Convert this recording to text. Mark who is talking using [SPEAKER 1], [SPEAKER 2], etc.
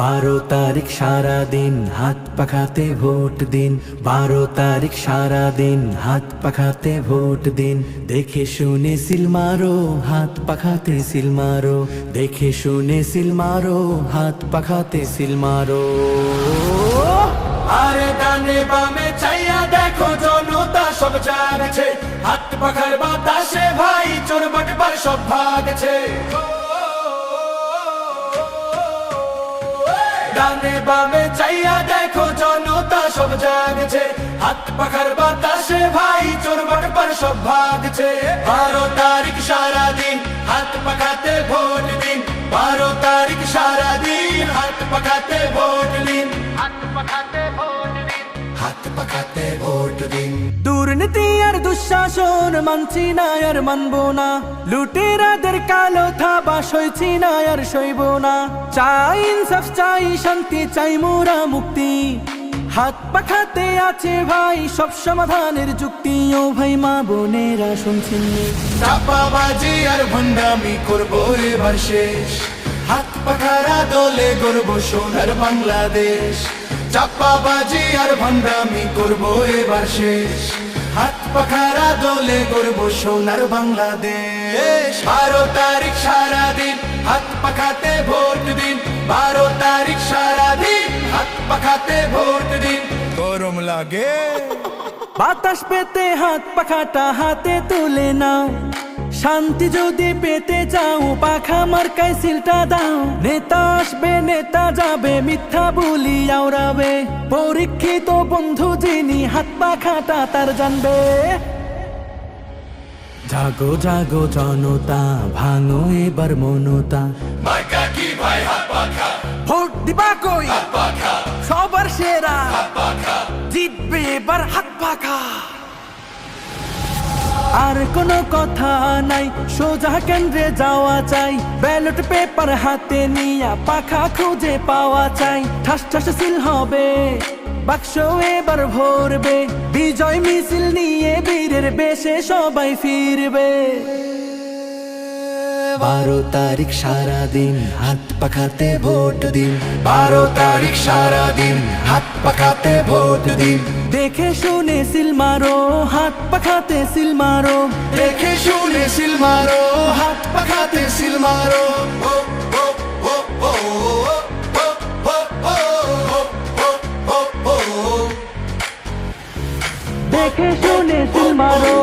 [SPEAKER 1] বারো তারিখ সারা দিন হাত পাখাতে ভোট দিন। বারো তারিখ সারা দিন হাত পাখাতে ভোট দিন। দেখে শুনে সিল মারো, হাত পাখাতে সিল মারো। দেখে শুনে সিল মারো, হাত পাখাতে সিল মারো।
[SPEAKER 2] আরে ডানে বামে চাইয়া দেখো জনতা সব জাগছে। হাত পাখার বাতাসে ভাই, চোর বাটবার সব ভাগছে। ডানে বামে চাইয়া দেখো জনতা, সব জাগছে। হাত পাখার বাতাসে ভাই, চোর পর সব ভাগছে। বারো তারিখ সারাদিন হাত পাখাতে ভোট
[SPEAKER 1] দুঃশাসন মানছি না, আর মানবো না। লুটেরাদের কালো থাবা সইছি না, আর সইব না। চাই ইনসাফ, চাই শান্তি, চাই মোরা মুক্তি। হাত পাখাতে আছে ভাই, সব সমাধানের যুক্তি। ও ভাই, মা বোনেরা শুনছেন
[SPEAKER 2] চাপাবাজি আর ভণ্ডামি করব এবার শেষ। হাত পাখারা দলে গর্ব সোনার বাংলাদেশ। চাপাবাজি আর ভণ্ডামি করব এবার শেষ। হাত পাখারা দোলে গর্ব সোনার বাংলাদেশ। বারো তারিখ সারা দিন হাত পাখাতে ভোট দিন। বারো তারিখ সারা দিন হাত পাখাতে ভোট দিন। গরম লাগে।
[SPEAKER 1] বাতাস পেতে হাত পাখাটা হাতে তুলে নাও। শান্তি যদি পেতে চাও পাখা মার্কায় সিলটা দাও। নেতা আসবে নেতা যাবে মিথ্যা বলি আওড়াবে। পরীক্ষিত বন্ধু যিনি হাত পাখাটা তার জানবে। জাগো জাগো জনতা ভাঙো এবার মনতা।
[SPEAKER 2] মার্কা কি ভাই হাত পাখা
[SPEAKER 1] ভোট দিবা কই?
[SPEAKER 2] হাত পাখা
[SPEAKER 1] সবার সেরা।
[SPEAKER 2] হাত পাখা
[SPEAKER 1] জিতবে এবার হাত পাখা আর কোনো কথা নাই। সোজা কেন্দ্রে যাওয়া চাই। ব্যালট পেপার হাতে নিয়ে পাখা খুঁজে পাওয়া চাই। ঠাস ঠাস সিল হবে, বাক্স এবার ভরবে। বিজয় মিছিল নিয়ে বীরের বেশে সবাই ফিরবে। বারো তারিখ সারাদিন হাত পাখাতে ভোট দিন
[SPEAKER 2] বারো তারিখ সারাদিন হাত পাখাতে ভোট দিন
[SPEAKER 1] দেখে শুনে সিল মারো হাত পাখাতে সিল মারো
[SPEAKER 2] দেখে শুনে সিল মারো হাত পাখাতে সিল মারো
[SPEAKER 1] দেখে শুনে
[SPEAKER 2] সিল মারো